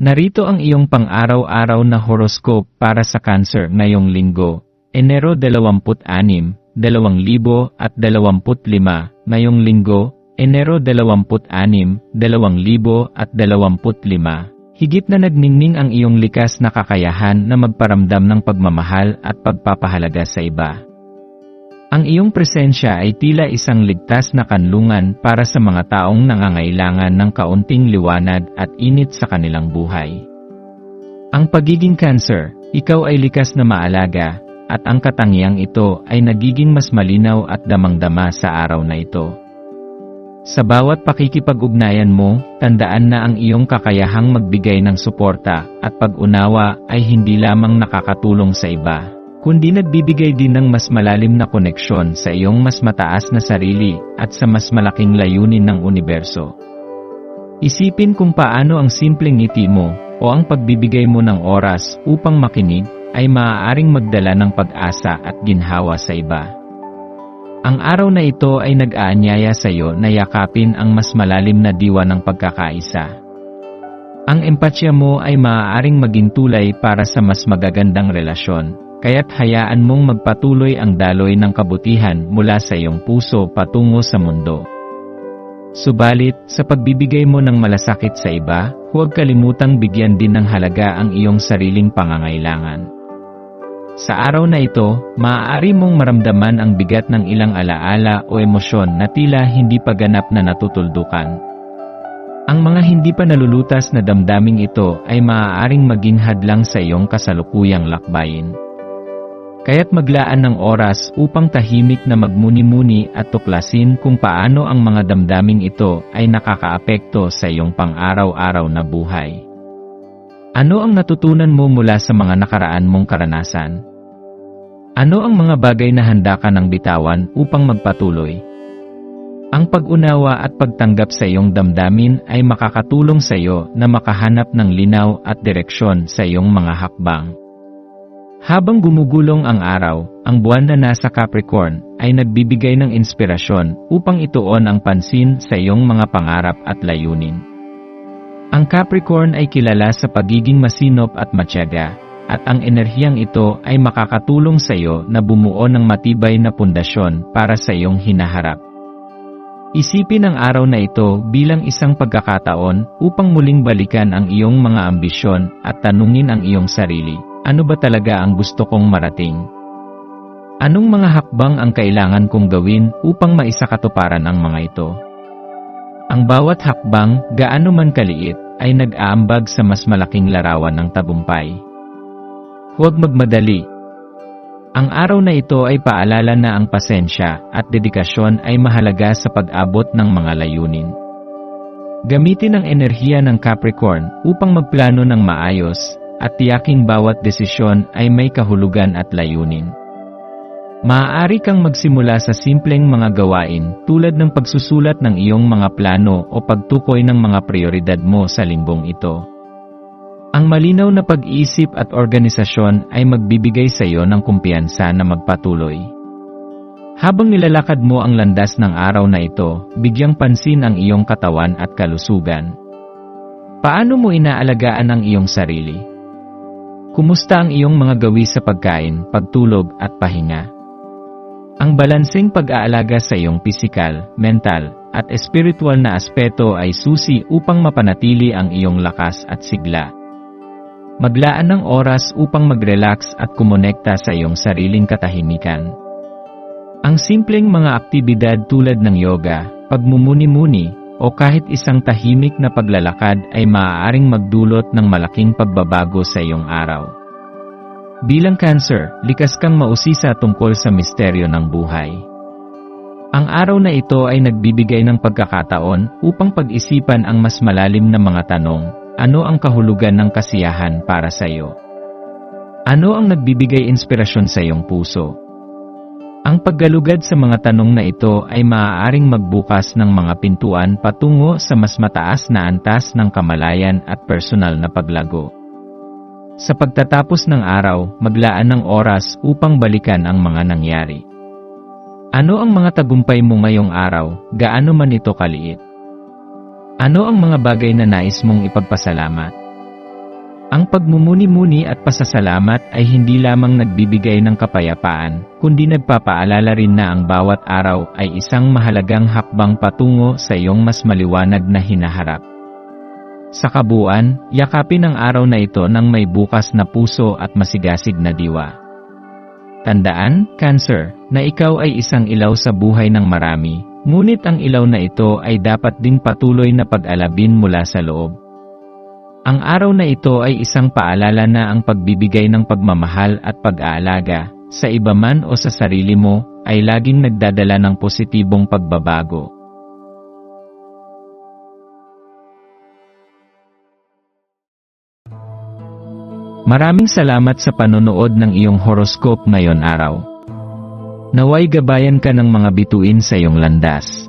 Narito ang iyong pang-araw-araw na horoscope para sa Cancer ngayong linggo, Enero 26, 2025, ngayong linggo, Enero 26, 2025. Higit na nagningning ang iyong likas na kakayahan na magparamdam ng pagmamahal at pagpapahalaga sa iba. Ang iyong presensya ay tila isang ligtas na kanlungan para sa mga taong nangangailangan ng kaunting liwanag at init sa kanilang buhay. Ang pagiging cancer, ikaw ay likas na maalaga, at ang katangiang ito ay nagiging mas malinaw at damang-dama sa araw na ito. Sa bawat pakikipag-ugnayan mo, tandaan na ang iyong kakayahang magbigay ng suporta at pag-unawa ay hindi lamang nakakatulong sa iba, kundi nagbibigay din ng mas malalim na koneksyon sa iyong mas mataas na sarili at sa mas malaking layunin ng universo. Isipin kung paano ang simpleng ngiti mo o ang pagbibigay mo ng oras upang makinig ay maaaring magdala ng pag-asa at ginhawa sa iba. Ang araw na ito ay nag-aanyaya sa iyo na yakapin ang mas malalim na diwa ng pagkakaisa. Ang empatya mo ay maaaring maging tulay para sa mas magagandang relasyon, kaya't hayaan mong magpatuloy ang daloy ng kabutihan mula sa iyong puso patungo sa mundo. Subalit, sa pagbibigay mo ng malasakit sa iba, huwag kalimutang bigyan din ng halaga ang iyong sariling pangangailangan. Sa araw na ito, maaari mong maramdaman ang bigat ng ilang alaala o emosyon na tila hindi pa ganap na natutuldukan. Ang mga hindi pa nalulutas na damdaming ito ay maaaring maging hadlang sa iyong kasalukuyang lakbayin. Kaya't maglaan ng oras upang tahimik na magmuni-muni at tuklasin kung paano ang mga damdaming ito ay nakakaapekto sa iyong pang-araw-araw na buhay. Ano ang natutunan mo mula sa mga nakaraan mong karanasan? Ano ang mga bagay na handa ka ng bitawan upang magpatuloy? Ang pag-unawa at pagtanggap sa iyong damdamin ay makakatulong sa iyo na makahanap ng linaw at direksyon sa iyong mga hakbang. Habang gumugulong ang araw, ang buwan na nasa Capricorn ay nagbibigay ng inspirasyon upang ituon ang pansin sa iyong mga pangarap at layunin. Ang Capricorn ay kilala sa pagiging masinop at matyaga, at ang enerhiyang ito ay makakatulong sa iyo na bumuo ng matibay na pundasyon para sa iyong hinaharap. Isipin ang araw na ito bilang isang pagkakataon upang muling balikan ang iyong mga ambisyon at tanungin ang iyong sarili, ano ba talaga ang gusto kong marating? Anong mga hakbang ang kailangan kong gawin upang maisakatuparan ang mga ito? Ang bawat hakbang, gaano man kaliit, ay nag-aambag sa mas malaking larawan ng tabumpay. Huwag magmadali. Ang araw na ito ay paalala na ang pasensya at dedikasyon ay mahalaga sa pag-abot ng mga layunin. Gamitin ang enerhiya ng Capricorn upang magplano ng maayos at tiyaking bawat desisyon ay may kahulugan at layunin. Maaari kang magsimula sa simpleng mga gawain tulad ng pagsusulat ng iyong mga plano o pagtukoy ng mga prioridad mo sa linggong ito. Ang malinaw na pag-iisip at organisasyon ay magbibigay sa iyo ng kumpiyansa na magpatuloy. Habang nilalakad mo ang landas ng araw na ito, bigyang pansin ang iyong katawan at kalusugan. Paano mo inaalagaan ang iyong sarili? Kumusta ang iyong mga gawi sa pagkain, pagtulog at pahinga? Ang balanseng pag-aalaga sa iyong pisikal, mental, at espiritual na aspeto ay susi upang mapanatili ang iyong lakas at sigla. Maglaan ng oras upang mag-relax at kumonekta sa iyong sariling katahimikan. Ang simpleng mga aktibidad tulad ng yoga, pagmumuni-muni, o kahit isang tahimik na paglalakad ay maaaring magdulot ng malaking pagbabago sa iyong araw. Bilang cancer, likas kang mausisa tungkol sa misteryo ng buhay. Ang araw na ito ay nagbibigay ng pagkakataon upang pag-isipan ang mas malalim na mga tanong. Ano ang kahulugan ng kasiyahan para sa iyo? Ano ang nagbibigay inspirasyon sa iyong puso? Ang paggalugad sa mga tanong na ito ay maaaring magbukas ng mga pintuan patungo sa mas mataas na antas ng kamalayan at personal na paglago. Sa pagtatapos ng araw, maglaan ng oras upang balikan ang mga nangyari. Ano ang mga tagumpay mo ngayong araw, gaano man ito kaliit? Ano ang mga bagay na nais mong ipagpasalamat? Ang pagmumuni-muni at pasasalamat ay hindi lamang nagbibigay ng kapayapaan, kundi nagpapaalala rin na ang bawat araw ay isang mahalagang hakbang patungo sa iyong mas maliwanag na hinaharap. Sa kabuuan, yakapin ang araw na ito ng may bukas na puso at masigasig na diwa. Tandaan, Cancer, na ikaw ay isang ilaw sa buhay ng marami, ngunit ang ilaw na ito ay dapat din patuloy na pag-alabin mula sa loob. Ang araw na ito ay isang paalala na ang pagbibigay ng pagmamahal at pag-aalaga, sa iba man o sa sarili mo, ay laging nagdadala ng positibong pagbabago. Maraming salamat sa panonood ng iyong horoscope ngayon araw. Naway gabayan ka ng mga bituin sa iyong landas.